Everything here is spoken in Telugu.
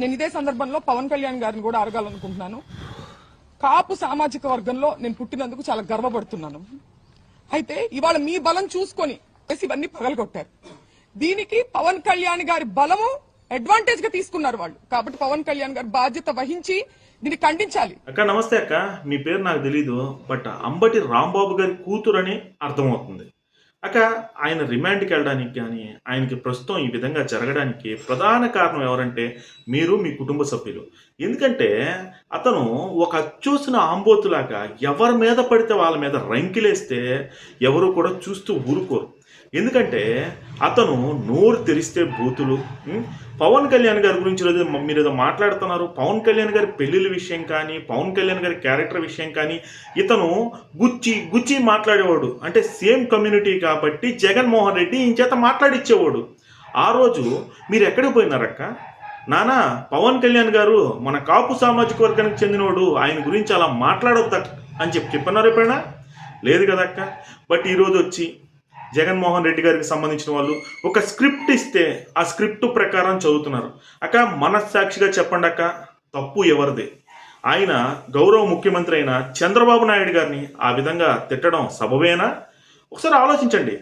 నేను ఇదే సందర్భంలో పవన్ కళ్యాణ్ గారిని కూడా అడగాలనుకుంటున్నాను. కాపు సామాజిక వర్గంలో నేను పుట్టినందుకు చాలా గర్వపడుతున్నాను. అయితే ఇవాళ మీ బలం చూసుకొని ఇవన్నీ పగలగొట్టారు. దీనికి పవన్ కళ్యాణ్ గారి బలము అడ్వాంటేజ్గా తీసుకున్నారు వాళ్ళు. కాబట్టి పవన్ కళ్యాణ్ గారు బాధ్యత వహించి దీన్ని ఖండించాలి. అక్క నమస్తే అక్క. మీ పేరు నాకు తెలీదు బట్ అంబటి రాంబాబు గారి కూతురని అర్థమవుతుంది. అక ఆయన రిమాండ్కి వెళ్ళడానికి కానీ ఆయనకి ప్రస్తుతం ఈ విధంగా జరగడానికి ప్రధాన కారణం ఎవరంటే మీరు మీ కుటుంబ సభ్యులు. ఎందుకంటే అతను ఒక అచ్చూసిన ఆంబోతులాగా ఎవరి మీద పడితే వాళ్ళ మీద రంకిలేస్తే ఎవరు కూడా చూస్తూ ఊరుకోరు. ఎందుకంటే అతను నోరు తెరిస్తే బూతులు పవన్ కళ్యాణ్ గారి గురించి రోజు మీరు ఏదో మాట్లాడుతున్నారు. పవన్ కళ్యాణ్ గారి పెళ్ళిళ్ళ విషయం కానీ పవన్ కళ్యాణ్ గారి క్యారెక్టర్ విషయం కానీ ఇతను గుచ్చి గుచ్చి మాట్లాడేవాడు. అంటే సేమ్ కమ్యూనిటీ కాబట్టి జగన్మోహన్ రెడ్డి ఇంచేత చేత మాట్లాడిచ్చేవాడు. ఆ రోజు మీరు ఎక్కడికి పోయినారక్క? నానా పవన్ కళ్యాణ్ గారు మన కాపు సామాజిక వర్గానికి చెందినవాడు ఆయన గురించి అలా మాట్లాడొద్దు అని చెప్పి చెప్పన్నారు ఎప్పుడైనా? లేదు కదక్క. బట్ ఈరోజు వచ్చి జగన్మోహన్ రెడ్డి గారికి సంబంధించిన వాళ్ళు ఒక స్క్రిప్ట్ ఇస్తే ఆ స్క్రిప్ట్ ప్రకారం చదువుతున్నారు. అక్క మనస్సాక్షిగా చెప్పండి అక్క. తప్పు ఎవరిది? ఆయన గౌరవ ముఖ్యమంత్రి అయిన చంద్రబాబు నాయుడు గారిని ఆ విధంగా తిట్టడం సబవేనా ఒకసారి ఆలోచించండి.